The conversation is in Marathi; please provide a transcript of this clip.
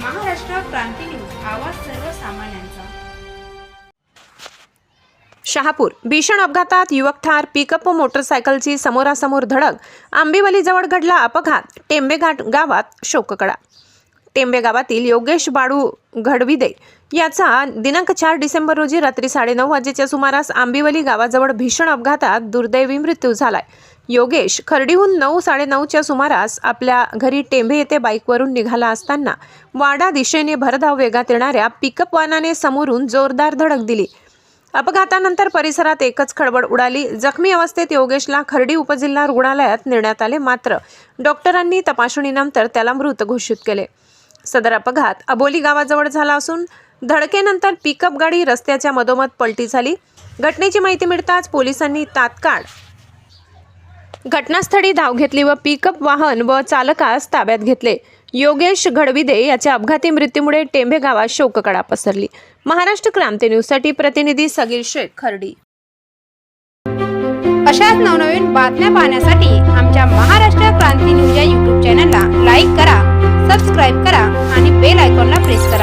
क्रांती न्यूज आवाज सर्वसामान्यांचा. शहापूर भीषण अपघातात युवक ठार पिकअप व मोटरसायकलची समोरासमोर धडक आंबिवलीजवळ घडला अपघात टेंबेघाट गावात शोककडा टेंबे गावातील योगेश बाळू घडविदे याचा दिनांक चार डिसेंबर रोजी रात्री साडेनऊ वाजेच्या सुमारास आंबिवली गावाजवळ भीषण अपघातात दुर्दैवी मृत्यू झालाय. योगेश खर्डीहून नऊ साडेनऊच्या सुमारास आपल्या घरी टेंभे येथे बाईकवरून निघाला असताना वाडा दिशेने भरधाव वेगात येणाऱ्या पिकअप वाहनाने समोरून जोरदार धडक दिली. अपघातानंतर परिसरात एकच खळबळ उडाली. जखमी अवस्थेत योगेशला खर्डी उपजिल्हा रुग्णालयात नेण्यात आले मात्र डॉक्टरांनी तपासणीनंतर त्याला मृत घोषित केले. सदर अपघात अबोली गावाजवळ झाला असून धडकेनंतर पिकअप गाडी रस्त्याच्या मधोमध पलटी झाली. घटनेची माहिती मिळताच पोलिसांनी तात्काळ घटनास्थळी धाव घेतली व पिकअप वाहन व चालकास ताब्यात घेतले. योगेश घडविदे याच्या अपघाती मृत्यूमुळे टेंभे गावात शोककडा पसरली. महाराष्ट्र क्रांती न्यूजसाठी प्रतिनिधी सगीर शेख खर्डी. अशाच नवनवीन बातम्या पाहण्यासाठी आमच्या महाराष्ट्र क्रांती न्यूज या यूट्यूब चॅनलला लाईक करा सबस्क्राईब करा आणि बेल आयकॉनला प्रेस करा.